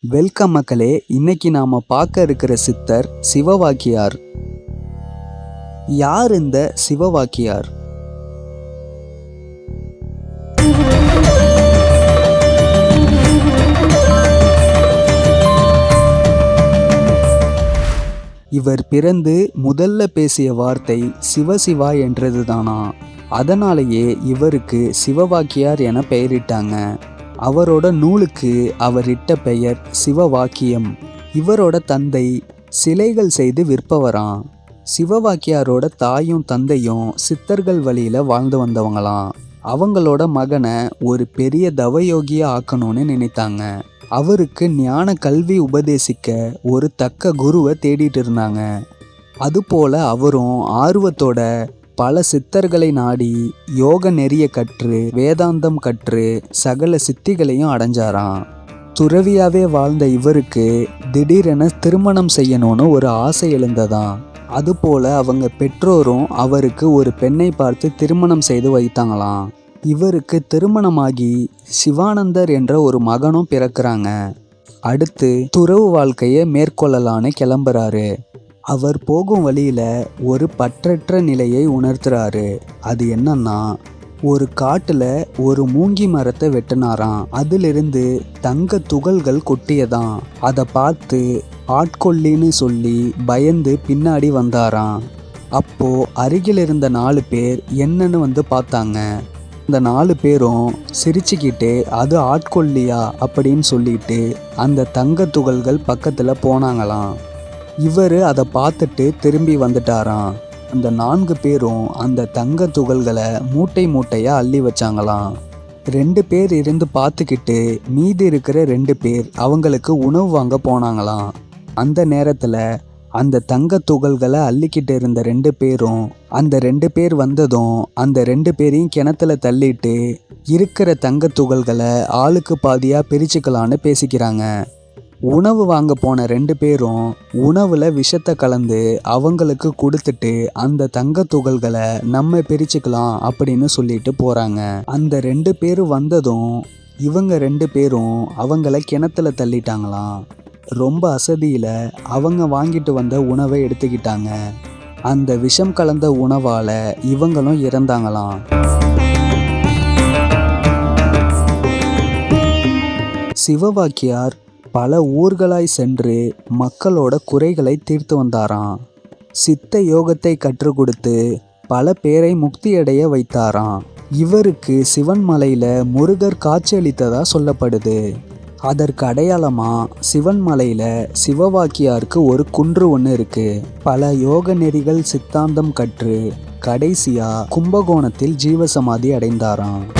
Welcome மக்களே இன்னைக்கு நாம பார்க்க இருக்கிற சித்தர் சிவவாக்கியார். யார் இந்த சிவவாக்கியார்? இவர் பிறந்து முதல்ல பேசிய வார்த்தை சிவசிவா என்றதுதானா? அதனாலேயே இவருக்கு சிவவாக்கியார் என பெயரிட்டாங்க. அவரோட நூலுக்கு அவர் இட்ட பெயர் சிவவாக்கியம். இவரோட தந்தை சிலைகள் செய்து விற்பவராம். சிவவாக்கியாரோட தாயும் தந்தையும் சித்தர்கள் வழியில் வாழ்ந்து வந்தவங்களாம். அவங்களோட மகனை ஒரு பெரிய தவயோகியா ஆக்கணும்னு நினைத்தாங்க. அவருக்கு ஞான கல்வி உபதேசிக்க ஒரு தக்க குருவை தேடிட்டு இருந்தாங்க. அதுபோல அவரும் ஆர்வத்தோட பல சித்தர்களை நாடி யோக நெறிய கற்று வேதாந்தம் கற்று சகல சித்திகளையும் அடைஞ்சாராம். துறவியாவே வாழ்ந்த இவருக்கு திடீரென திருமணம் செய்யணும்னு ஒரு ஆசை எழுந்ததாம். அதுபோல அவங்க பெற்றோரும் அவருக்கு ஒரு பெண்ணை பார்த்து திருமணம் செய்து வைத்தாங்களாம். இவருக்கு திருமணமாகி சிவானந்தர் என்ற ஒரு மகனும் பிறக்கிறாங்க. அடுத்து துறவு வாழ்க்கையை மேற்கொள்ளலான்னு கிளம்புறாரு. அவர் போகும் வழியில் ஒரு பற்றற்ற நிலையை உணர்த்துறாரு. அது என்னன்னா ஒரு காட்டில் ஒரு மூங்கி மரத்தை வெட்டினாராம். அதிலிருந்து தங்க துகள்கள் கொட்டியதாம். அதை பார்த்து ஆட்கொல்லின்னு சொல்லி பயந்து பின்னாடி வந்தாராம். அப்போ அருகில் இருந்த நாலு பேர் என்னன்னு வந்து பார்த்தாங்க. இந்த நாலு பேரும் சிரிச்சுக்கிட்டு அது ஆட்கொல்லியா அப்படின்னு சொல்லிட்டு அந்த தங்க துகள்கள் பக்கத்தில் போனாங்களாம். இவர் அதை பார்த்துட்டு திரும்பி வந்துட்டாராம். அந்த நான்கு பேரும் அந்த தங்க துகள்களை மூட்டை மூட்டையாக அள்ளி வச்சாங்களாம். ரெண்டு பேர் இருந்து பார்த்துக்கிட்டு மீதி இருக்கிற ரெண்டு பேர் அவங்களுக்கு உணவு வாங்க போனாங்களாம். அந்த நேரத்தில் அந்த தங்க துகள்களை அள்ளிக்கிட்டு இருந்த ரெண்டு பேரும் அந்த ரெண்டு பேர் வந்ததும் அந்த ரெண்டு பேரையும் கிணத்துல தள்ளிட்டு இருக்கிற தங்க துகள்களை ஆளுக்கு பாதியாக பிரிச்சுக்கலான்னு பேசிக்கிறாங்க. உணவு வாங்க போன ரெண்டு பேரும் உணவில் விஷத்தை கலந்து அவங்களுக்கு கொடுத்துட்டு அந்த தங்க துகள்களை நம்ம பிரிச்சுக்கலாம் அப்படின்னு சொல்லிட்டு போகிறாங்க அந்த ரெண்டு பேரும் வந்ததும் இவங்க ரெண்டு பேரும் அவங்கள கிணத்துல தள்ளிட்டாங்களாம். ரொம்ப அசதியில் அவங்க வாங்கிட்டு வந்த உணவை எடுத்துக்கிட்டாங்க. அந்த விஷம் கலந்த உணவால் இவங்களும் இறந்தாங்களாம். சிவவாக்கியார் பல ஊர்களாய் சென்று மக்களோட குறைகளை தீர்த்து வந்தாராம். சித்த யோகத்தை கற்றுக் கொடுத்து பல பேரை முக்தியடைய வைத்தாராம். இவருக்கு சிவன் மலையில முருகர் காட்சியளித்ததா சொல்லப்படுது. அதற்கு அடையாளமா சிவன் மலையில சிவவாக்கியாருக்கு ஒரு குன்று ஒன்று இருக்கு. பல யோக நெறிகள் சித்தாந்தம் கற்று கடைசியா கும்பகோணத்தில் ஜீவசமாதி அடைந்தாராம்.